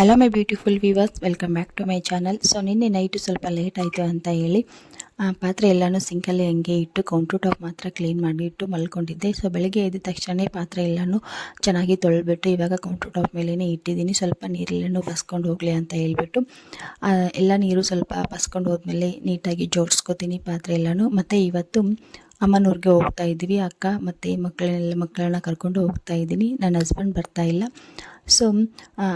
Hello my beautiful viewers welcome back to my channel so ನಿನ್ನೆ night ಸ್ವಲ್ಪ late ಆಯಿತು ಅಂತ ಹೇಳಿ ಪಾತ್ರೆ ಎಲ್ಲನೂ ಸಿಂಕಲ್ಲಿ ಹಂಗೆ ಇಟ್ಟು ಕೌಂಟ್ರ್ ಟಾಪ್ ಮಾತ್ರ ಕ್ಲೀನ್ ಮಾಡಿ ಇಟ್ಟು ಮಲ್ಕೊಂಡಿದ್ದೆ. ಸೊ ಬೆಳಗ್ಗೆ ಎದ್ದ ತಕ್ಷಣ ಪಾತ್ರೆ ಎಲ್ಲನೂ ಚೆನ್ನಾಗಿ ತೊಳೆದ್ಬಿಟ್ಟು ಇವಾಗ ಕೌಂಟ್ರ್ ಟಾಪ್ ಮೇಲೇ ಇಟ್ಟಿದ್ದೀನಿ. ಸ್ವಲ್ಪ ನೀರೆಲ್ಲನೂ ಬಸ್ಕೊಂಡು ಹೋಗಲಿ ಅಂತ ಹೇಳ್ಬಿಟ್ಟು ಎಲ್ಲ ನೀರು ಸ್ವಲ್ಪ ಬಸ್ಕೊಂಡು ಹೋದ್ಮೇಲೆ ನೀಟಾಗಿ ಜೋಡಿಸ್ಕೋತೀನಿ ಪಾತ್ರೆ ಎಲ್ಲನೂ. ಮತ್ತು ಇವತ್ತು ಅಮ್ಮನೂರಿಗೆ ಹೋಗ್ತಾ ಇದ್ದೀವಿ ಅಕ್ಕ ಮತ್ತು ಮಕ್ಕಳನ್ನೆಲ್ಲ ಮಕ್ಕಳನ್ನ ಕರ್ಕೊಂಡು ಹೋಗ್ತಾ ಇದ್ದೀನಿ. ನನ್ನ ಹಸ್ಬೆಂಡ್ ಬರ್ತಾ ಇಲ್ಲ. ಸೊ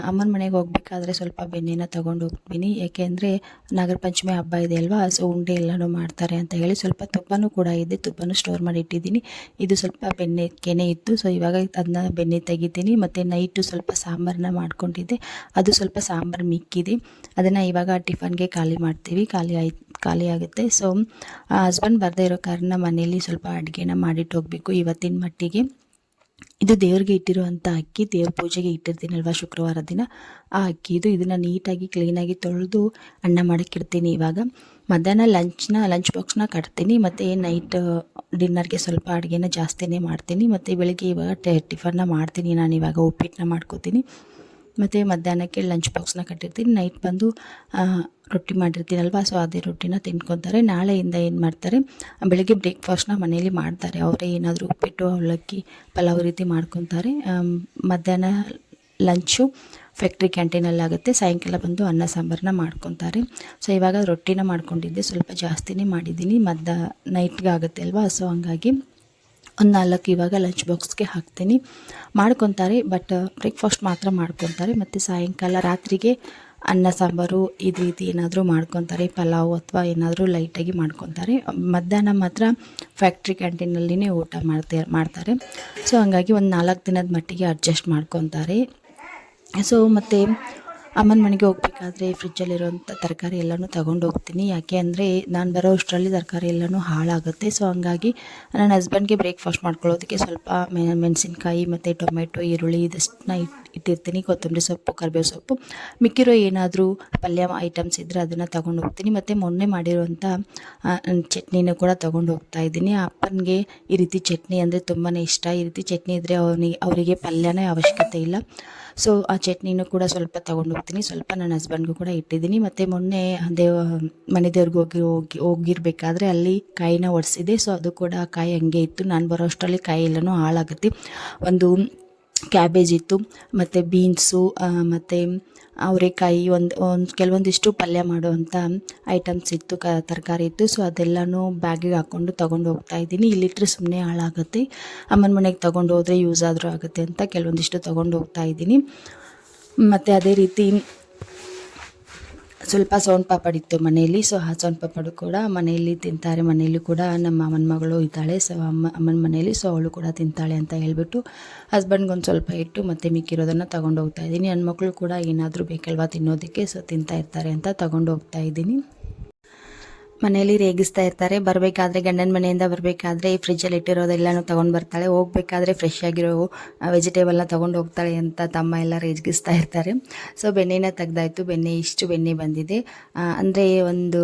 ಅಮ್ಮನ ಮನೆಗೆ ಹೋಗ್ಬೇಕಾದ್ರೆ ಸ್ವಲ್ಪ ಬೆಣ್ಣೆನ ತೊಗೊಂಡು ಹೋಗ್ತೀನಿ. ಯಾಕೆಂದರೆ ನಾಗರ ಪಂಚಮಿ ಹಬ್ಬ ಇದೆ ಅಲ್ವಾ, ಸೊ ಉಂಡೆ ಎಲ್ಲನೂ ಮಾಡ್ತಾರೆ ಅಂತ ಹೇಳಿ ಸ್ವಲ್ಪ ತುಪ್ಪನೂ ಕೂಡ ಇದೆ. ತುಪ್ಪನೂ ಸ್ಟೋರ್ ಮಾಡಿ ಇಟ್ಟಿದ್ದೀನಿ. ಇದು ಸ್ವಲ್ಪ ಬೆಣ್ಣೆ, ಕೆನೆ ಇತ್ತು. ಸೊ ಇವಾಗ ಅದನ್ನ ಬೆಣ್ಣೆ ತೆಗಿತೀನಿ. ಮತ್ತು ನೈಟು ಸ್ವಲ್ಪ ಸಾಂಬಾರನ್ನ ಮಾಡ್ಕೊಂಡಿದ್ದೆ. ಅದು ಸ್ವಲ್ಪ ಸಾಂಬಾರು ಮಿಕ್ಕಿದೆ. ಅದನ್ನು ಇವಾಗ ಟಿಫನ್ಗೆ ಖಾಲಿ ಮಾಡ್ತೀವಿ. ಖಾಲಿ ಆಯ್ತು ಖಾಲಿ ಆಗುತ್ತೆ. ಸೊ ಹಸ್ಬೆಂಡ್ ಬರದೇ ಇರೋ ಕಾರಣ ಮನೇಲಿ ಸ್ವಲ್ಪ ಅಡುಗೆನ ಮಾಡಿಟ್ಟು ಹೋಗಬೇಕು ಇವತ್ತಿನ ಮಟ್ಟಿಗೆ. ಇದು ದೇವ್ರಿಗೆ ಇಟ್ಟಿರುವಂಥ ಅಕ್ಕಿ, ದೇವ್ರ ಪೂಜೆಗೆ ಇಟ್ಟಿರ್ತೀನಲ್ವ ಶುಕ್ರವಾರ ದಿನ. ಆ ಅಕ್ಕಿ ಇದು ಇದನ್ನು ನೀಟಾಗಿ ಕ್ಲೀನಾಗಿ ತೊಳೆದು ಅನ್ನ ಮಾಡೋಕ್ಕಿರ್ತೀನಿ ಇವಾಗ. ಮಧ್ಯಾಹ್ನ ಲಂಚ್ನ ಲಂಚ್ ಬಾಕ್ಸ್ನ ಕಟ್ತೀನಿ. ಮತ್ತು ನೈಟ್ ಡಿನ್ನರ್ಗೆ ಸ್ವಲ್ಪ ಅಡುಗೆನ ಜಾಸ್ತಿನೇ ಮಾಡ್ತೀನಿ. ಮತ್ತು ಬೆಳಿಗ್ಗೆ ಇವಾಗ ಟಿಫನ್ನ ಮಾಡ್ತೀನಿ ನಾನು ಇವಾಗ ಉಪ್ಪಿಟ್ಟನ್ನ ಮಾಡ್ಕೋತೀನಿ. ಮತ್ತು ಮಧ್ಯಾಹ್ನಕ್ಕೆ ಲಂಚ್ ಬಾಕ್ಸ್ನ ಕಟ್ಟಿರ್ತೀನಿ. ನೈಟ್ ಬಂದು ರೊಟ್ಟಿ ಮಾಡಿರ್ತೀನಲ್ವ? ಸೊ ಅದೇ ರೊಟ್ಟಿನ ತಿನ್ಕೊತಾರೆ ನಾಳೆಯಿಂದ ಏನು ಮಾಡ್ತಾರೆ? ಬೆಳಗ್ಗೆ ಬ್ರೇಕ್ಫಾಸ್ಟ್ನ ಮನೇಲಿ ಮಾಡ್ತಾರೆ. ಅವರೇ ಏನಾದರೂ ಉಪ್ಪಿಟ್ಟು, ಅವಲಕ್ಕಿ, ಪಲಾವ್ ರೀತಿ ಮಾಡ್ಕೊತಾರೆ. ಮಧ್ಯಾಹ್ನ ಲಂಚು ಫ್ಯಾಕ್ಟ್ರಿ ಕ್ಯಾಂಟೀನಲ್ಲಿ ಆಗುತ್ತೆ. ಸಾಯಂಕಾಲ ಬಂದು ಅನ್ನ ಸಾಂಬಾರನ್ನ ಮಾಡ್ಕೊತಾರೆ. ಸೊ ಇವಾಗ ರೊಟ್ಟಿನ ಮಾಡ್ಕೊಂಡಿದ್ದೆ. ಸ್ವಲ್ಪ ಜಾಸ್ತಿನೇ ಮಾಡಿದ್ದೀನಿ. ಮಧ್ಯ ನೈಟ್ಗೆ ಆಗುತ್ತೆ ಅಲ್ವಾ? ಸೊ ಹಂಗಾಗಿ ಒಂದು ನಾಲ್ಕು ಇವಾಗ ಲಂಚ್ ಬಾಕ್ಸ್ಗೆ ಹಾಕ್ತೀನಿ. ಮಾಡ್ಕೊತಾರೆ ಬಟ್ ಬ್ರೇಕ್ಫಾಸ್ಟ್ ಮಾತ್ರ ಮಾಡ್ಕೊತಾರೆ. ಮತ್ತು ಸಾಯಂಕಾಲ ರಾತ್ರಿಗೆ ಅನ್ನ, ಸಾಂಬಾರು, ಇದು ರೀತಿ ಏನಾದರೂ ಮಾಡ್ಕೊತಾರೆ. ಪಲಾವ್ ಅಥವಾ ಏನಾದರೂ ಲೈಟಾಗಿ ಮಾಡ್ಕೊತಾರೆ. ಮಧ್ಯಾಹ್ನ ಮಾತ್ರ ಫ್ಯಾಕ್ಟ್ರಿ ಕ್ಯಾಂಟೀನಲ್ಲಿನೇ ಊಟ ಮಾಡ್ತಾ, ಮಾಡ್ತಾರೆ. ಸೊ ಹಂಗಾಗಿ ಒಂದು ನಾಲ್ಕು ದಿನದ ಮಟ್ಟಿಗೆ ಅಡ್ಜಸ್ಟ್ ಮಾಡ್ಕೊತಾರೆ. ಸೊ ಮತ್ತು ಅಮ್ಮನ ಮನೆಗೆ ಹೋಗ್ಬೇಕಾದ್ರೆ ಫ್ರಿಜ್ಜಲ್ಲಿರೋಂಥ ತರಕಾರಿ ಎಲ್ಲನೂ ತಗೊಂಡು ಹೋಗ್ತೀನಿ ಯಾಕೆ ಅಂದರೆ ನಾನು ಬರೋ ಅಷ್ಟರಲ್ಲಿ ತರಕಾರಿ ಎಲ್ಲನೂ ಹಾಳಾಗುತ್ತೆ. ಸೊ ಹಂಗಾಗಿ ನನ್ನ ಹಸ್ಬೆಂಡ್ಗೆ ಬ್ರೇಕ್ಫಾಸ್ಟ್ ಮಾಡ್ಕೊಳ್ಳೋದಕ್ಕೆ ಸ್ವಲ್ಪ ಮೆಣಸಿನ್ಕಾಯಿ ಮತ್ತು ಟೊಮೆಟೊ ಈರುಳ್ಳಿ ಇದಷ್ಟನ್ನ ಇಟ್ಟು ಇಟ್ಟಿರ್ತೀನಿ. ಕೊತ್ತಂಬರಿ ಸೊಪ್ಪು ಕರಿಬೇವು ಸೊಪ್ಪು. ಮಿಕ್ಕಿರೋ ಏನಾದರೂ ಪಲ್ಯ ಐಟಮ್ಸ್ ಇದ್ದರೆ ಅದನ್ನು ತಗೊಂಡು ಹೋಗ್ತೀನಿ ಮತ್ತು ಮೊನ್ನೆ ಮಾಡಿರುವಂಥ ಚಟ್ನಿನೂ ಕೂಡ ತಗೊಂಡು ಹೋಗ್ತಾ ಇದ್ದೀನಿ ಅಪ್ಪನಿಗೆ ಈ ರೀತಿ ಚಟ್ನಿ ಅಂದರೆ ತುಂಬಾ ಇಷ್ಟ. ಈ ರೀತಿ ಚಟ್ನಿ ಇದ್ದರೆ ಅವನಿಗೆ, ಅವರಿಗೆ ಪಲ್ಯನೇ ಅವಶ್ಯಕತೆ ಇಲ್ಲ. ಸೊ ಆ ಚಟ್ನಿನೂ ಕೂಡ ಸ್ವಲ್ಪ ತೊಗೊಂಡು ಹೋಗ್ತೀನಿ ಸ್ವಲ್ಪ ನನ್ನ ಹಸ್ಬೆಂಡ್ಗೂ ಕೂಡ ಇಟ್ಟಿದ್ದೀನಿ. ಮತ್ತು ಮೊನ್ನೆ ದೇವ, ಮನೆ ದೇವ್ರಿಗೆ ಹೋಗಿ ಹೋಗಿ, ಹೋಗಿರ್ಬೇಕಾದ್ರೆ ಅಲ್ಲಿ ಕಾಯಿನ ಒಡಿಸಿದೆ. ಸೊ ಅದು ಕೂಡ ಕಾಯಿ ಹಂಗೆ ಇತ್ತು. ನಾನು ಬರೋ ಅಷ್ಟರಲ್ಲಿ ಕಾಯಿ ಎಲ್ಲನೂ ಹಾಳಾಗುತ್ತೆ. ಒಂದು ಕ್ಯಾಬೇಜ್ ಇತ್ತು, ಮತ್ತು ಬೀನ್ಸು ಮತ್ತು ಅವರೆಕಾಯಿ ಒಂದು ಒಂದು, ಕೆಲವೊಂದಿಷ್ಟು ಪಲ್ಯ ಮಾಡುವಂಥ ಐಟಮ್ಸ್ ಇತ್ತು, ಕ, ತರಕಾರಿ ಇತ್ತು. ಸೊ ಅದೆಲ್ಲನೂ ಬ್ಯಾಗಿಗೆ ಹಾಕ್ಕೊಂಡು ತೊಗೊಂಡು ಹೋಗ್ತಾ ಇದ್ದೀನಿ. ಇಲ್ಲಿಟ್ಟರೆ ಸುಮ್ಮನೆ ಹಾಳಾಗುತ್ತೆ. ಅಮ್ಮನ ಮನೆಗೆ ತೊಗೊಂಡು ಹೋದರೆ ಯೂಸ್ ಆದರೂ ಆಗುತ್ತೆ ಅಂತ ಕೆಲವೊಂದಿಷ್ಟು ತೊಗೊಂಡು ಹೋಗ್ತಾ ಇದ್ದೀನಿ. ಮತ್ತು ಅದೇ ರೀತಿ ಸ್ವಲ್ಪ ಸೋನ್ ಪಾಪಡ್ ಇತ್ತು ಮನೆಯಲ್ಲಿ. ಸೊ ಆ ಸೋನ್ ಪಾಪಡು ಕೂಡ ಮನೆಯಲ್ಲಿ ತಿಂತಾರೆ. ಮನೆಯಲ್ಲಿ ಕೂಡ ನಮ್ಮ ಅಮ್ಮನ ಮಗಳು ಇದ್ದಾಳೆ. ಸೊ ಅಮ್ಮ, ಅಮ್ಮನ ಮನೆಯಲ್ಲಿ ಸೊ ಅವಳು ಕೂಡ ತಿಂತಾಳೆ ಅಂತ ಹೇಳ್ಬಿಟ್ಟು ಹಸ್ಬೆಂಡ್ಗೊಂದು ಸ್ವಲ್ಪ ಇಟ್ಟು ಮತ್ತೆ ಮಿಕ್ಕಿರೋದನ್ನು ತಗೊಂಡು ಹೋಗ್ತಾ ಇದ್ದೀನಿ. ನನ್ನ ಕೂಡ ಏನಾದರೂ ಬೇಕಲ್ವಾ ತಿನ್ನೋದಕ್ಕೆ ಸೊ ತಿಂತಾ ಇರ್ತಾರೆ ಅಂತ ತಗೊಂಡು ಹೋಗ್ತಾ ಇದ್ದೀನಿ. ಮನೆಯಲ್ಲಿ ರೇಗಿಸ್ತಾ ಇರ್ತಾರೆ. ಬರಬೇಕಾದ್ರೆ ಗಂಡನ ಮನೆಯಿಂದ ಬರಬೇಕಾದ್ರೆ ಈ ಫ್ರಿಜ್ಜಲ್ಲಿ ಇಟ್ಟಿರೋದೆಲ್ಲನೂ ತೊಗೊಂಡು ಬರ್ತಾಳೆ. ಹೋಗ್ಬೇಕಾದ್ರೆ ಫ್ರೆಶ್ ಆಗಿರೋ ವೆಜಿಟೇಬಲ್ನ ತೊಗೊಂಡು ಹೋಗ್ತಾಳೆ ಅಂತ ತಮ್ಮ ಎಲ್ಲ ರೇಗಿಸ್ತಾ ಇರ್ತಾರೆ. ಸೊ ಬೆಣ್ಣೆನ ತೆಗ್ದಾಯ್ತು. ಬೆಣ್ಣೆ ಇಷ್ಟು ಬೆಣ್ಣೆ ಬಂದಿದೆ. ಅಂದರೆ ಒಂದು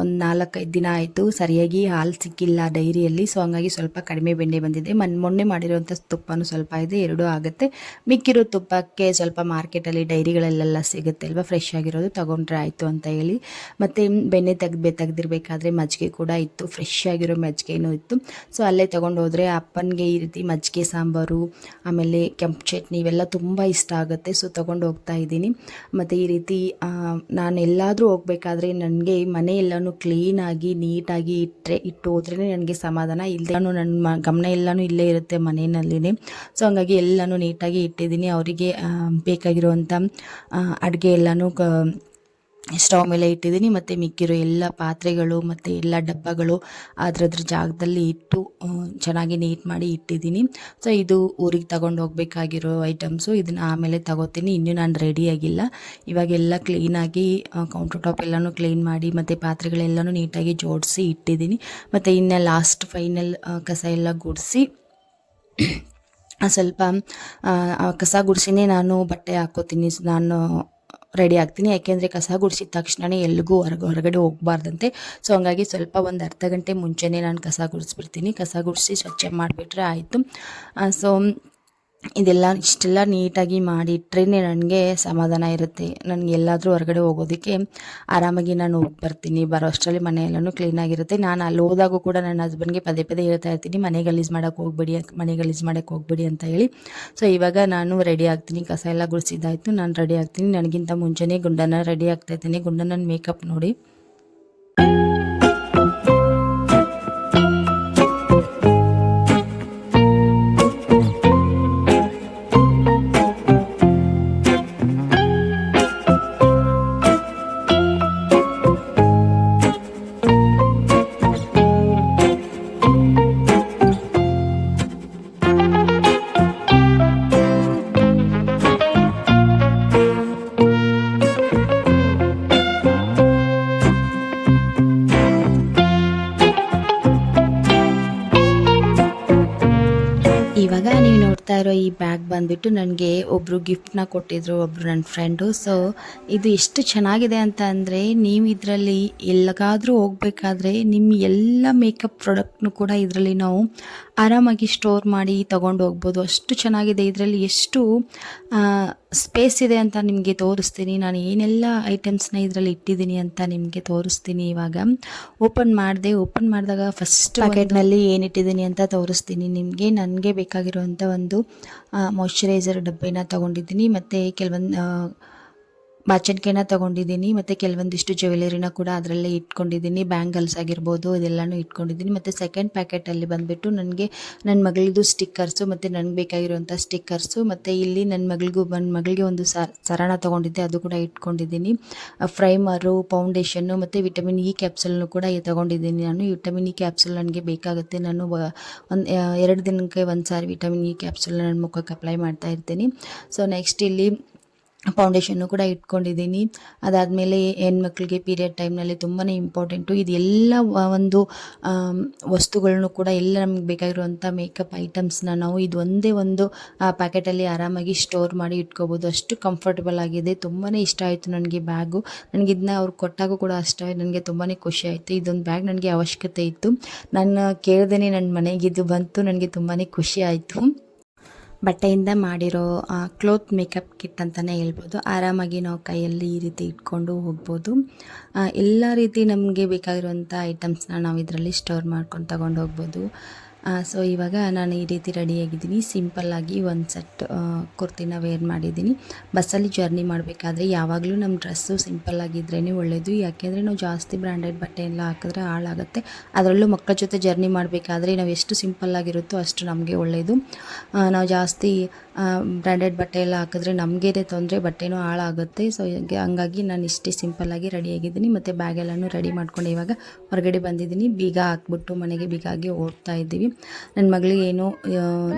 ಒಂದು ನಾಲ್ಕೈದು ದಿನ ಆಯಿತು. ಸರಿಯಾಗಿ ಹಾಲು ಸಿಕ್ಕಿಲ್ಲ ಡೈರಿಯಲ್ಲಿ. ಸೊ ಹಂಗಾಗಿ ಸ್ವಲ್ಪ ಕಡಿಮೆ ಬೆಣ್ಣೆ ಬಂದಿದೆ. ಮನ್, ಮೊನ್ನೆ ಮಾಡಿರೋಂಥ ತುಪ್ಪನೂ ಸ್ವಲ್ಪ ಇದೆ. ಎರಡೂ ಆಗುತ್ತೆ. ಮಿಕ್ಕಿರೋ ತುಪ್ಪಕ್ಕೆ ಸ್ವಲ್ಪ ಮಾರ್ಕೆಟಲ್ಲಿ ಡೈರಿಗಳಲ್ಲೆಲ್ಲ ಸಿಗುತ್ತೆ ಅಲ್ವಾ ಫ್ರೆಶ್ ಆಗಿರೋದು ತೊಗೊಂಡ್ರೆ ಆಯಿತು ಅಂತ ಹೇಳಿ. ಮತ್ತು ಬೆಣ್ಣೆ ತೆಗ್ದು ತೆಗ್ದಿರ್ಬೇಕಾದ್ರೆ ಮಜ್ಜಿಗೆ ಕೂಡ ಇತ್ತು ಫ್ರೆಶ್ ಆಗಿರೋ ಮಜ್ಜಿಗೆನೂ ಇತ್ತು. ಸೊ ಅಲ್ಲೇ ತೊಗೊಂಡು ಹೋದರೆ ಅಪ್ಪನಿಗೆ ಈ ರೀತಿ ಮಜ್ಜಿಗೆ ಸಾಂಬಾರು, ಆಮೇಲೆ ಕೆಂಪು ಚಟ್ನಿ ಇವೆಲ್ಲ ತುಂಬ ಇಷ್ಟ ಆಗುತ್ತೆ. ಸೊ ತೊಗೊಂಡು ಹೋಗ್ತಾ ಇದ್ದೀನಿ. ಮತ್ತು ಈ ರೀತಿ ನಾನು ಎಲ್ಲಾದರೂ ಹೋಗಬೇಕಾದ್ರೆ ನನಗೆ ಮನೆ ಕ್ಲೀನಾಗಿ ನೀಟಾಗಿ ಇಟ್ಟರೆ ಇಟ್ಟು ಹೋದ್ರೇ ನನಗೆ ಸಮಾಧಾನ. ಇಲ್ಲದೆ ನಾನು ನನ್ನ ಗಮನ ಎಲ್ಲನೂ ಇಲ್ಲೇ ಇರುತ್ತೆ ಮನೆಯಲ್ಲಿನೇ. ಸೊ ಹಂಗಾಗಿ ಎಲ್ಲನೂ ನೀಟಾಗಿ ಇಟ್ಟಿದ್ದೀನಿ. ಅವರಿಗೆ ಬೇಕಾಗಿರುವಂಥ ಅಡುಗೆ ಎಲ್ಲನೂ ಸ್ಟವ್ ಮೇಲೆ ಇಟ್ಟಿದ್ದೀನಿ, ಮತ್ತು ಮಿಕ್ಕಿರೋ ಎಲ್ಲ ಪಾತ್ರೆಗಳು, ಮತ್ತು ಎಲ್ಲ ಡಬ್ಬಗಳು ಅದ್ರದ್ರ ಜಾಗದಲ್ಲಿ ಇಟ್ಟು ಚೆನ್ನಾಗಿ ನೀಟ್ ಮಾಡಿ ಇಟ್ಟಿದ್ದೀನಿ. ಸೊ ಇದು ಊರಿಗೆ ತಗೊಂಡು ಹೋಗ್ಬೇಕಾಗಿರೋ ಐಟಮ್ಸು ಇದನ್ನು ಆಮೇಲೆ ತಗೋತೀನಿ. ಇನ್ನೂ ನಾನು ರೆಡಿಯಾಗಿಲ್ಲ ಇವಾಗೆಲ್ಲ ಕ್ಲೀನಾಗಿ ಕೌಂಟರ್ ಟಾಪ್ ಎಲ್ಲನೂ ಕ್ಲೀನ್ ಮಾಡಿ, ಮತ್ತು ಪಾತ್ರೆಗಳೆಲ್ಲನೂ ನೀಟಾಗಿ ಜೋಡಿಸಿ ಇಟ್ಟಿದ್ದೀನಿ. ಮತ್ತು ಇನ್ನು ಲಾಸ್ಟ್ ಫೈನಲ್ ಕಸ ಎಲ್ಲ ಗುಡಿಸಿ ಸ್ವಲ್ಪ ಕಸ ಗುಡಿಸಿನೇ ನಾನು ಬಟ್ಟೆ ಹಾಕೋತೀನಿ. ನಾನು ರೆಡಿ ಆಗ್ತೀನಿ. ಯಾಕೆಂದರೆ ಕಸ ಗುಡಿಸಿದ ತಕ್ಷಣವೇ ಎಲ್ಲಿಗೂ ಹೊರಗೆ, ಹೊರಗಡೆ ಹೋಗಬಾರ್ದಂತೆ. ಸೊ ಹಂಗಾಗಿ ಸ್ವಲ್ಪ ಒಂದು ಅರ್ಧ ಗಂಟೆ ಮುಂಚೆನೇ ನಾನು ಕಸ ಗುಡಿಸ್ಬಿಡ್ತೀನಿ. ಕಸ ಗುಡಿಸಿ ಸ್ವಚ್ಛ ಮಾಡಿಬಿಟ್ರೆ ಆಯಿತು. ಸೊ ಇದೆಲ್ಲ ಇಷ್ಟೆಲ್ಲ ನೀಟಾಗಿ ಮಾಡಿ ನನಗೆ ಸಮಾಧಾನ ಇರುತ್ತೆ. ನನಗೆ ಎಲ್ಲಾದರೂ ಹೊರಗಡೆ ಹೋಗೋದಕ್ಕೆ ಆರಾಮಾಗಿ ನಾನು ಹೋಗಿ ಬರ್ತೀನಿ. ಬರೋ ಅಷ್ಟರಲ್ಲಿ ಮನೆ ಕ್ಲೀನ್ ಕ್ಲೀನಾಗಿರುತ್ತೆ ನಾನು ಅಲ್ಲಿ ಹೋದಾಗೂ ಕೂಡ ನನ್ನ ಹಸ್ಬೆಂಡ್ಗೆ ಪದೇ ಪದೇ ಹೇಳ್ತಾ ಇರ್ತೀನಿ, ಮನೆ ಗಲೀಜು ಮಾಡೋಕ್ಕೆ ಹೋಗ್ಬೇಡಿ ಮನೆ ಗಲೀಜು ಮಾಡೋಕೆ ಹೋಗ್ಬೇಡಿ ಅಂತ ಹೇಳಿ. ಸೊ ಇವಾಗ ನಾನು ರೆಡಿ ಆಗ್ತೀನಿ. ಕಸ ಎಲ್ಲ ಗುಡಿಸಿದ್ದಾಯಿತು. ನಾನು ರೆಡಿ ಆಗ್ತೀನಿ. ನನಗಿಂತ ಮುಂಚೆನೇ ಗುಂಡನ ರೆಡಿ ಆಗ್ತಾ ಇದ್ದೀನಿ. ಗುಂಡನ ಮೇಕಪ್ ನೋಡಿ. ಈ ಬ್ಯಾಗ್ ಬಂದ್ಬಿಟ್ಟು ನನಗೆ ಒಬ್ಬರು ಗಿಫ್ಟ್ನ ಕೊಟ್ಟಿದ್ರು ಒಬ್ಬರು ನನ್ನ ಫ್ರೆಂಡು ಸೊ ಇದು ಎಷ್ಟು ಚೆನ್ನಾಗಿದೆ ಅಂತ ಅಂದರೆ ನೀವು ಇದರಲ್ಲಿ ಎಲ್ಲಿಗಾದರೂ ಹೋಗಬೇಕಾದ್ರೆ ನಿಮ್ಮ ಎಲ್ಲ ಮೇಕಪ್ ಪ್ರಾಡಕ್ಟ್ನು ಕೂಡ ಇದರಲ್ಲಿ ನಾವು ಆರಾಮಾಗಿ ಸ್ಟೋರ್ ಮಾಡಿ ತೊಗೊಂಡು ಹೋಗ್ಬೋದು. ಅಷ್ಟು ಚೆನ್ನಾಗಿದೆ ಇದರಲ್ಲಿ ಎಷ್ಟು ಸ್ಪೇಸ್ ಇದೆ ಅಂತ ನಿಮಗೆ ತೋರಿಸ್ತೀನಿ. ನಾನು ಏನೆಲ್ಲ ಐಟಮ್ಸ್ನ ಇದರಲ್ಲಿ ಇಟ್ಟಿದ್ದೀನಿ ಅಂತ ನಿಮಗೆ ತೋರಿಸ್ತೀನಿ ಇವಾಗ. ಓಪನ್ ಮಾಡಿದೆ ಓಪನ್ ಮಾಡಿದಾಗ ಫಸ್ಟ್ ಪ್ಯಾಕೆಟ್ನಲ್ಲಿ ಏನಿಟ್ಟಿದ್ದೀನಿ ಅಂತ ತೋರಿಸ್ತೀನಿ. ನಿಮಗೆ ನನಗೆ ಬೇಕಾಗಿರುವಂಥ ಒಂದು ಮಾಯ್ಶ್ಚರೈಸರ್ ಡಬ್ಬಿನ ತಗೊಂಡಿದ್ದೀನಿ. ಮತ್ತು ಕೆಲವೊಂದು ಬಾಚಣಿಕೆನ ತಗೊಂಡಿದ್ದೀನಿ, ಮತ್ತು ಕೆಲವೊಂದಿಷ್ಟು ಜ್ಯುವೆಲರಿನ ಕೂಡ ಅದರಲ್ಲೇ ಇಟ್ಕೊಂಡಿದ್ದೀನಿ ಬ್ಯಾಂಗಲ್ಸ್ ಆಗಿರ್ಬೋದು, ಇದೆಲ್ಲನೂ ಇಟ್ಕೊಂಡಿದ್ದೀನಿ. ಮತ್ತು ಸೆಕೆಂಡ್ ಪ್ಯಾಕೆಟಲ್ಲಿ ಬಂದುಬಿಟ್ಟು ನನಗೆ ನನ್ನ ಮಗಳದು ಸ್ಟಿಕ್ಕರ್ಸು ಮತ್ತು ನನಗೆ ಬೇಕಾಗಿರುವಂಥ ಸ್ಟಿಕ್ಕರ್ಸು ಮತ್ತು ಇಲ್ಲಿ ನನ್ನ ಮಗಳಿಗೂ ನನ್ನ ಮಗಳಿಗೆ ಒಂದು ಸರಣ ತೊಗೊಂಡಿದ್ದೆ, ಅದು ಕೂಡ ಇಟ್ಕೊಂಡಿದ್ದೀನಿ. ಫ್ರೈಮರು ಫೌಂಡೇಶನ್ನು ಮತ್ತು ವಿಟಮಿನ್ ಇ ಕ್ಯಾಪ್ಸಲ್ನು ಕೂಡ ತೊಗೊಂಡಿದ್ದೀನಿ ನಾನು. ವಿಟಮಿನ್ ಇ ಕ್ಯಾಪ್ಸಲ್ ನನಗೆ ಬೇಕಾಗುತ್ತೆ. ನಾನು ಒಂದು, ಎರಡು ದಿನಕ್ಕೆ ಒಂದು ಸಾರಿ ವಿಟಮಿನ್ ಇ ಕ್ಯಾಪ್ಸುಲ್ ನನ್ನ ಮುಖಕ್ಕೆ ಅಪ್ಲೈ ಮಾಡ್ತಾ ಇರ್ತೀನಿ. ಸೊ ನೆಕ್ಸ್ಟ್ ಇಲ್ಲಿ ಫೌಂಡೇಶನ್ನು ಕೂಡ ಇಟ್ಕೊಂಡಿದ್ದೀನಿ. ಅದಾದಮೇಲೆ ಹೆಣ್ಮಕ್ಳಿಗೆ ಪೀರಿಯಡ್ ಟೈಮ್ನಲ್ಲಿ ತುಂಬಾ ಇಂಪಾರ್ಟೆಂಟು. ಇದೆಲ್ಲ ಒಂದು ವಸ್ತುಗಳನ್ನು ಕೂಡ ಎಲ್ಲ ನಮ್ಗೆ ಬೇಕಾಗಿರುವಂಥ ಮೇಕಪ್ ಐಟಮ್ಸ್ನ ನಾವು ಇದು ಒಂದೇ ಒಂದು ಪ್ಯಾಕೆಟಲ್ಲಿ ಆರಾಮಾಗಿ ಸ್ಟೋರ್ ಮಾಡಿ ಇಟ್ಕೋಬೋದು. ಅಷ್ಟು ಕಂಫರ್ಟಬಲ್ ಆಗಿದೆ. ತುಂಬಾ ಇಷ್ಟ ಆಯಿತು ನನಗೆ ಬ್ಯಾಗು. ನನಗೆ ಇದನ್ನ ಅವ್ರು ಕೊಟ್ಟಾಗೂ ಕೂಡ ಅಷ್ಟೇ, ನನಗೆ ತುಂಬಾ ಖುಷಿ ಆಯಿತು. ಇದೊಂದು ಬ್ಯಾಗ್ ನನಗೆ ಅವಶ್ಯಕತೆ ಇತ್ತು. ನಾನು ಕೇಳ್ದೇ ನನ್ನ ಮನೆಗೆ ಇದು ಬಂತು. ನನಗೆ ತುಂಬಾ ಖುಷಿ ಆಯಿತು. ಬಟ್ಟೆಯಿಂದ ಮಾಡಿರೋ ಕ್ಲೋತ್ ಮೇಕಪ್ ಕಿಟ್ ಅಂತಲೇ ಹೇಳ್ಬೋದು. ಆರಾಮಾಗಿ ನಾವು ಕೈಯಲ್ಲಿ ಈ ರೀತಿ ಇಟ್ಕೊಂಡು ಹೋಗ್ಬೋದು. ಎಲ್ಲ ರೀತಿ ನಮಗೆ ಬೇಕಾಗಿರುವಂಥ ಐಟಮ್ಸ್ನ ನಾವು ಇದರಲ್ಲಿ ಸ್ಟೋರ್ ಮಾಡ್ಕೊಂಡು ತಗೊಂಡು ಹೋಗ್ಬೋದು. ಸೊ ಇವಾಗ ನಾನು ಈ ರೀತಿ ರೆಡಿಯಾಗಿದ್ದೀನಿ ಸಿಂಪಲ್ಲಾಗಿ ಒಂದು ಸೆಟ್ ಕುರ್ತಿನ ವೇರ್ ಮಾಡಿದ್ದೀನಿ. ಬಸ್ಸಲ್ಲಿ ಜರ್ನಿ ಮಾಡಬೇಕಾದ್ರೆ ಯಾವಾಗಲೂ ನಮ್ಮ ಡ್ರೆಸ್ಸು ಸಿಂಪಲ್ಲಾಗಿದ್ರೇ ಒಳ್ಳೆಯದು ಯಾಕೆಂದರೆ ನಾವು ಜಾಸ್ತಿ ಬ್ರ್ಯಾಂಡೆಡ್ ಬಟ್ಟೆ ಎಲ್ಲ ಹಾಕಿದ್ರೆ ಹಾಳಾಗುತ್ತೆ. ಅದರಲ್ಲೂ ಮಕ್ಕಳ ಜೊತೆ ಜರ್ನಿ ಮಾಡಬೇಕಾದ್ರೆ ನಾವು ಎಷ್ಟು ಸಿಂಪಲ್ಲಾಗಿರುತ್ತೋ ಅಷ್ಟು ನಮಗೆ ಒಳ್ಳೆಯದು ನಾವು ಜಾಸ್ತಿ ಬ್ರ್ಯಾಂಡೆಡ್ ಬಟ್ಟೆ ಎಲ್ಲ ಹಾಕಿದ್ರೆ ನಮಗೇ ತೊಂದರೆ, ಬಟ್ಟೆನೂ ಹಾಳಾಗುತ್ತೆ. ಸೊ ಹಂಗಾಗಿ ನಾನು ಇಷ್ಟೇ ಸಿಂಪಲ್ಲಾಗಿ ರೆಡಿಯಾಗಿದ್ದೀನಿ ಮತ್ತು ಬ್ಯಾಗೆಲ್ಲನೂ ರೆಡಿ ಮಾಡ್ಕೊಂಡು ಇವಾಗ ಹೊರಗಡೆ ಬಂದಿದ್ದೀನಿ. ಬೀಗ ಹಾಕ್ಬಿಟ್ಟು ಮನೆಗೆ ಬೀಗ ಆಗಿ ಓಡ್ತಾ ಇದ್ದೀವಿ. ನನ್ನ ಮಗಳಿಗೆ ಏನು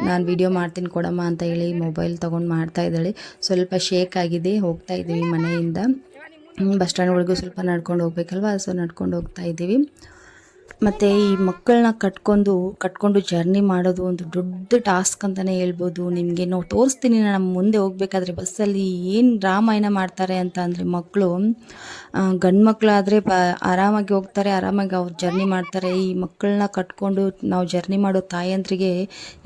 ನಾನು ವಿಡಿಯೋ ಮಾಡ್ತೀನಿ ಕೊಡಮ್ಮ ಅಂತ ಹೇಳಿ ಮೊಬೈಲ್ ತೊಗೊಂಡು ಮಾಡ್ತಾ ಇದ್ದಾಳೆ. ಸ್ವಲ್ಪ ಶೇಕ್ ಆಗಿದೆ, ಹೋಗ್ತಾ ಇದ್ದೀವಿ ಮನೆಯಿಂದ. ಬಸ್ ಸ್ಟ್ಯಾಂಡ್ವರೆಗೂ ಸ್ವಲ್ಪ ನಡ್ಕೊಂಡು ಹೋಗ್ಬೇಕಲ್ವ? ಸೊ ನಡ್ಕೊಂಡು ಹೋಗ್ತಾ ಇದ್ದೀವಿ. ಮತ್ತು ಈ ಮಕ್ಕಳನ್ನ ಕಟ್ಕೊಂಡು ಕಟ್ಕೊಂಡು ಜರ್ನಿ ಮಾಡೋದು ಒಂದು ದೊಡ್ಡ ಟಾಸ್ಕ್ ಅಂತಲೇ ಹೇಳ್ಬೋದು. ನಿಮಗೆ ನಾವು ತೋರಿಸ್ತೀನಿ, ನಾನು ಮುಂದೆ ಹೋಗ್ಬೇಕಾದ್ರೆ ಬಸ್ಸಲ್ಲಿ ಏನು ರಾಮಾಯಣ ಮಾಡ್ತಾರೆ ಅಂತ ಅಂದರೆ ಮಕ್ಕಳು ಗಂಡು ಮಕ್ಕಳಾದರೆ ಬ ಆರಾಮಾಗಿ ಹೋಗ್ತಾರೆ, ಆರಾಮಾಗಿ ಅವ್ರು ಜರ್ನಿ ಮಾಡ್ತಾರೆ. ಈ ಮಕ್ಕಳನ್ನ ಕಟ್ಕೊಂಡು ನಾವು ಜರ್ನಿ ಮಾಡೋ ತಾಯಂದ್ರಿಗೆ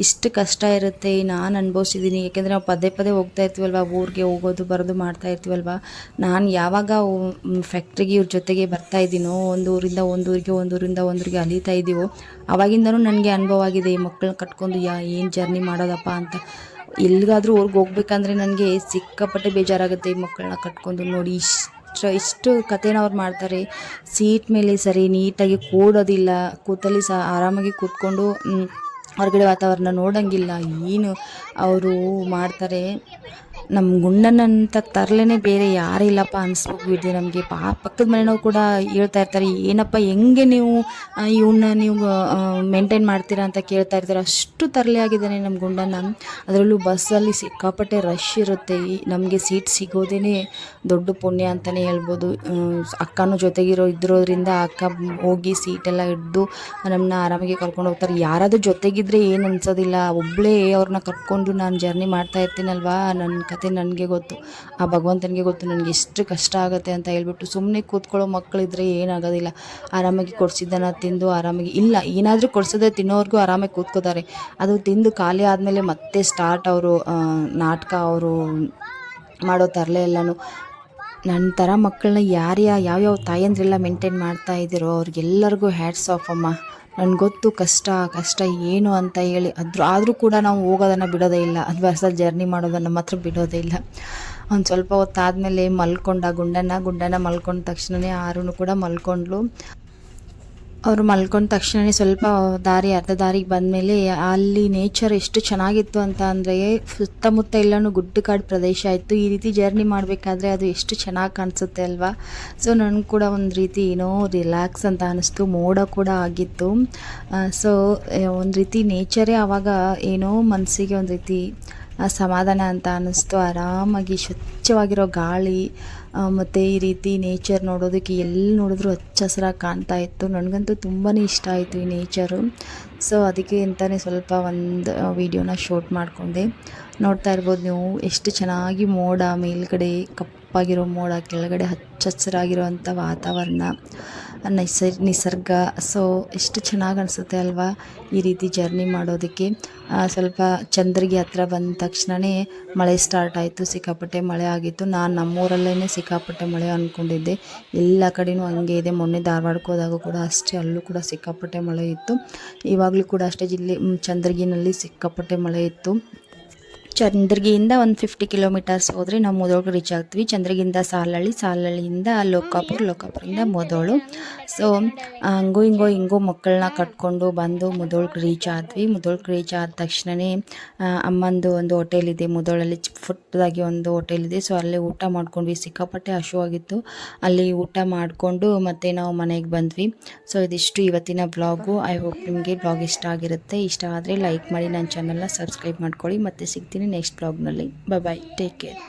ಇಷ್ಟು ಕಷ್ಟ ಇರುತ್ತೆ. ನಾನು ಅನುಭವಿಸಿದ್ದೀನಿ ಯಾಕೆಂದರೆ ನಾವು ಪದೇ ಪದೇ ಹೋಗ್ತಾ ಇರ್ತೀವಲ್ವ? ಊರಿಗೆ ಹೋಗೋದು, ಬರೋದು ಮಾಡ್ತಾ ಇರ್ತೀವಲ್ವ? ನಾನು ಯಾವಾಗ ಫ್ಯಾಕ್ಟ್ರಿಗೆ ಇವ್ರ ಜೊತೆಗೆ ಬರ್ತಾ ಇದ್ದೀನೋ? ಒಂದು ಊರಿಂದ ಒಂದು ಊರಿಗೆ ಒಂದು ಊರಿಂದ ಒಂದ್ರಿಗೆ ಅಲೀತಾ ಇದ್ದೀವೋ, ಅವಾಗಿಂದನೂ ನನಗೆ ಅನುಭವ ಆಗಿದೆ, ಈ ಮಕ್ಕಳನ್ನ ಕಟ್ಕೊಂಡು ಯಾ, ಏನು ಜರ್ನಿ ಮಾಡೋದಪ್ಪ ಅಂತ. ಎಲ್ಲಿಗಾದರೂ ಅವ್ರಿಗೆ ಹೋಗ್ಬೇಕಂದ್ರೆ ನನಗೆ ಸಿಕ್ಕಾಪಟ್ಟೆ ಬೇಜಾರಾಗುತ್ತೆ ಈ ಮಕ್ಕಳನ್ನ ಕಟ್ಕೊಂಡು ನೋಡಿ. ಇಷ್ಟು ಇಷ್ಟು ಕಥೆನ ಅವ್ರು ಮಾಡ್ತಾರೆ. ಸೀಟ್ ಮೇಲೆ ಸರಿ, ನೀಟಾಗಿ ಕೂಡೋದಿಲ್ಲ. ಕೂತಲ್ಲಿ ಸಹ ಆರಾಮಾಗಿ ಕೂತ್ಕೊಂಡು ಹೊರಗಡೆ ವಾತಾವರಣ ನೋಡೋಂಗಿಲ್ಲ. ಏನು ಅವರು ಮಾಡ್ತಾರೆ? ನಮ್ಮ ಗುಂಡನಂತ ತರಲೇ ಬೇರೆ ಯಾರಿಲ್ಲಪ್ಪ ಅನಿಸ್ಬಿಟ್ಟಿದೆ ನಮಗೆ. ಪಾ ಪಕ್ಕದ ಮನೆಯವ್ರು ಕೂಡ ಹೇಳ್ತಾ ಇರ್ತಾರೆ, ಏನಪ್ಪ ಹೆಂಗೆ ನೀವು ಇವನ್ನ ನೀವು ಮೇಂಟೈನ್ ಮಾಡ್ತೀರಾ ಅಂತ ಕೇಳ್ತಾ ಇರ್ತಾರೆ. ಅಷ್ಟು ತರಲೆ ಆಗಿದ್ದಾನೆ ನಮ್ಮ ಗುಂಡನ. ಅದರಲ್ಲೂ ಬಸ್ಸಲ್ಲಿ ಸಿಕ್ಕಾಪಟ್ಟೆ ರಶ್ ಇರುತ್ತೆ. ನಮಗೆ ಸೀಟ್ ಸಿಗೋದೇ ದೊಡ್ಡ ಪುಣ್ಯ ಅಂತಲೇ ಹೇಳ್ಬೋದು. ಅಕ್ಕನೂ ಜೊತೆಗಿರೋ, ಇದ್ರೋದ್ರಿಂದ ಅಕ್ಕ ಹೋಗಿ ಸೀಟೆಲ್ಲ ಹಿಡ್ದು ನಮ್ಮನ್ನ ಆರಾಮಾಗಿ ಕರ್ಕೊಂಡು ಹೋಗ್ತಾರೆ. ಯಾರಾದರೂ ಜೊತೆಗಿದ್ರೆ ಏನು ಅನ್ಸೋದಿಲ್ಲ. ಒಬ್ಬಳೇ ಅವ್ರನ್ನ ಕರ್ಕೊಂಡು ನಾನು ಜರ್ನಿ ಮಾಡ್ತಾ ಇರ್ತೀನಲ್ವಾ ನನ್ನ ಕತೆ ನನಗೆ ಗೊತ್ತು. ಆ ಭಗವಂತನಿಗೆ ಗೊತ್ತು ನನಗೆ ಎಷ್ಟು ಕಷ್ಟ ಆಗುತ್ತೆ ಅಂತ ಹೇಳ್ಬಿಟ್ಟು ಸುಮ್ಮನೆ ಕೂತ್ಕೊಳ್ಳೋ ಮಕ್ಕಳಿದ್ರೆ ಏನಾಗೋದಿಲ್ಲ. ಆರಾಮಾಗಿ ಕೊಡಿಸಿದ್ದನ್ನು ತಿಂದು ಆರಾಮಾಗಿ ಇಲ್ಲ, ಏನಾದರೂ ಕೊಡಿಸೋದೇ ತಿನ್ನೋರ್ಗೂ ಆರಾಮಾಗಿ ಕೂತ್ಕೋತಾರೆ. ಅದು ತಿಂದು ಖಾಲಿ ಆದಮೇಲೆ ಮತ್ತೆ ಸ್ಟಾರ್ಟ್ ಅವರು ನಾಟಕ ಅವರು ಮಾಡೋ ತರಲೆ ಎಲ್ಲನೂ ನನ್ನ ಥರ ಮಕ್ಕಳನ್ನ ಯಾರ್ಯಾ, ಯಾವ್ಯಾವ ತಾಯಂದ್ರೆಲ್ಲ ಮೇಂಟೈನ್ ಮಾಡ್ತಾ ಇದ್ದೀರೋ ಅವ್ರಿಗೆಲ್ಲರಿಗೂ ಹ್ಯಾಟ್ಸ್ ಆಫ್ ಅಮ್ಮ. ನನಗೆ ಗೊತ್ತು ಕಷ್ಟ ಕಷ್ಟ ಏನು ಅಂತ ಹೇಳಿ. ಅದ್ರ ಆದರೂ ಕೂಡ ನಾವು ಹೋಗೋದನ್ನು ಬಿಡೋದೇ ಇಲ್ಲ. ಅದು ಬಸ್ಸಲ್ಲಿ ಜರ್ನಿ ಮಾಡೋದನ್ನು ಮಾತ್ರ ಬಿಡೋದೇ ಇಲ್ಲ. ಒಂದು ಸ್ವಲ್ಪ ಹೊತ್ತಾದಮೇಲೆ ಮಲ್ಕೊಂಡ ಗುಂಡನ ಗುಂಡನ ಮಲ್ಕೊಂಡ ತಕ್ಷಣವೇ ಆರೂ ಕೂಡ ಮಲ್ಕೊಂಡ್ಲು. ಅವರು ಮಲ್ಕೊಂಡ ತಕ್ಷಣವೇ ಸ್ವಲ್ಪ ದಾರಿ, ಅರ್ಧ ದಾರಿಗೆ ಬಂದಮೇಲೆ ಅಲ್ಲಿ ನೇಚರ್ ಎಷ್ಟು ಚೆನ್ನಾಗಿತ್ತು ಅಂತ ಅಂದರೆ ಸುತ್ತಮುತ್ತ ಎಲ್ಲನೂ ಗುಡ್ಡಗಾಡು ಪ್ರದೇಶ ಇತ್ತು. ಈ ರೀತಿ ಜರ್ನಿ ಮಾಡಬೇಕಾದ್ರೆ ಅದು ಎಷ್ಟು ಚೆನ್ನಾಗಿ ಕಾಣಿಸುತ್ತೆ ಅಲ್ವಾ? ಸೊ ನನಗೆ ಕೂಡ ಒಂದು ರೀತಿ ಏನೋ ರಿಲ್ಯಾಕ್ಸ್ ಅಂತ ಅನ್ನಿಸ್ತು ಮೋಡ ಕೂಡ ಆಗಿತ್ತು. ಸೊ ಒಂದು ರೀತಿ ನೇಚರೇ ಆವಾಗ ಏನೋ ಮನಸ್ಸಿಗೆ ಒಂದು ರೀತಿ ಸಮಾಧಾನ ಅಂತ ಅನ್ನಿಸ್ತು ಆರಾಮಾಗಿ ಸ್ವಚ್ಛವಾಗಿರೋ ಗಾಳಿ ಮತ್ತು ಈ ರೀತಿ ನೇಚರ್ ನೋಡೋದಕ್ಕೆ ಎಲ್ಲಿ ನೋಡಿದ್ರು ಹಚ್ಚ ಹಸಿರಾಗಿ ಕಾಣ್ತಾ ಇತ್ತು. ನನಗಂತೂ ತುಂಬಾ ಇಷ್ಟ ಆಯಿತು ಈ ನೇಚರು ಸೊ ಅದಕ್ಕೆ ಅಂತಲೇ ಸ್ವಲ್ಪ ಒಂದು ವೀಡಿಯೋನ ಶೂಟ್ ಮಾಡಿಕೊಂಡೆ. ನೋಡ್ತಾ ಇರ್ಬೋದು ನೀವು, ಎಷ್ಟು ಚೆನ್ನಾಗಿ ಮೋಡ ಮೇಲ್ಗಡೆ ಕಪ್ಪಾಗಿರೋ ಮೋಡ, ಕೆಳಗಡೆ ಹಚ್ಚ ಹಸಿರಾಗಿರೋವಂಥ ವಾತಾವರಣ. ನೈಸರ್, ನಿಸರ್ಗ. ಸೊ ಎಷ್ಟು ಚೆನ್ನಾಗಿ ಅನಿಸುತ್ತೆ ಅಲ್ವಾ ಈ ರೀತಿ ಜರ್ನಿ ಮಾಡೋದಕ್ಕೆ? ಸ್ವಲ್ಪ ಚಂದ್ರಗಿ ಹತ್ರ ಬಂದ ತಕ್ಷಣವೇ ಮಳೆ ಸ್ಟಾರ್ಟ್ ಆಯಿತು, ಸಿಕ್ಕಾಪಟ್ಟೆ ಮಳೆ ಆಗಿತ್ತು. ನಾನು ನಮ್ಮೂರಲ್ಲೇ ಸಿಕ್ಕಾಪಟ್ಟೆ ಮಳೆ ಅಂದ್ಕೊಂಡಿದ್ದೆ ಎಲ್ಲ ಕಡೆಯೂ ಹಂಗೆ ಇದೆ. ಮೊನ್ನೆ ಧಾರವಾಡಕ್ಕೆ ಹೋದಾಗ ಕೂಡ ಅಷ್ಟೇ, ಅಲ್ಲೂ ಕೂಡ ಸಿಕ್ಕಾಪಟ್ಟೆ ಮಳೆ ಇತ್ತು. ಇವಾಗಲೂ ಕೂಡ ಅಷ್ಟೇ ಜಿಲ್ಲೆ ಚಂದ್ರಗಿನಲ್ಲಿ ಸಿಕ್ಕಾಪಟ್ಟೆ ಮಳೆ ಇತ್ತು. ಚಂದ್ರಗಿಯಿಂದ ಒಂದು ಫಿಫ್ಟಿ ಕಿಲೋಮೀಟರ್ಸ್ ಹೋದ್ರೆ ನಾವು ಮುದೋಳಿಗೆ ರೀಚ್ ಆಗ್ತೀವಿ. ಚಂದ್ರಗಿಯಿಂದ ಸಾಲಹಳ್ಳಿ ಸಾಲಹಳ್ಳಿಯಿಂದ ಲೋಕಾಪುರ ಲೋಕಾಪುರಿಂದ ಮೊದಲು ಸೊ ಹಂಗೂ ಹಿಂಗೋ ಹಿಂಗೋ ಮಕ್ಕಳನ್ನ ಕಟ್ಕೊಂಡು ಬಂದು ಮುದೋಳ್ಗೆ ರೀಚ್ ಆದ್ವಿ. ಮುದೋಳ್ಗೆ ರೀಚ್ ಆದ ತಕ್ಷಣವೇ ಅಮ್ಮಂದು ಒಂದು ಹೋಟೆಲ್ ಇದೆ. ಮುದೋಳಲ್ಲಿ ಫುಟ್ಟದಾಗಿ ಒಂದು ಹೋಟೆಲ್ ಇದೆ. ಸೊ ಅಲ್ಲೇ ಊಟ ಮಾಡ್ಕೊಂಡ್ವಿ. ಸಿಕ್ಕಾಪಟ್ಟೆ ಹಶುವಾಗಿತ್ತು ಅಲ್ಲಿ ಊಟ ಮಾಡಿಕೊಂಡು ಮತ್ತೆ ನಾವು ಮನೆಗೆ ಬಂದ್ವಿ. ಸೊ ಇದಿಷ್ಟು ಇವತ್ತಿನ ಬ್ಲಾಗು ಐ ಹೋಪ್ ನಿಮಗೆ ಬ್ಲಾಗ್ ಇಷ್ಟ ಆಗಿರುತ್ತೆ. ಇಷ್ಟ ಆದರೆ ಲೈಕ್ ಮಾಡಿ ನನ್ನ ಚಾನಲ್ನ ಸಬ್ಸ್ಕ್ರೈಬ್ ಮಾಡ್ಕೊಳ್ಳಿ. ಮತ್ತೆ ಸಿಗ್ತೀನಿ. ನೆಕ್ಸ್ಟ್ ಬ್ಲಾಗ್ನಲ್ಲಿ ಬಾಯ್ ಟೇಕ್ ಕೇರ್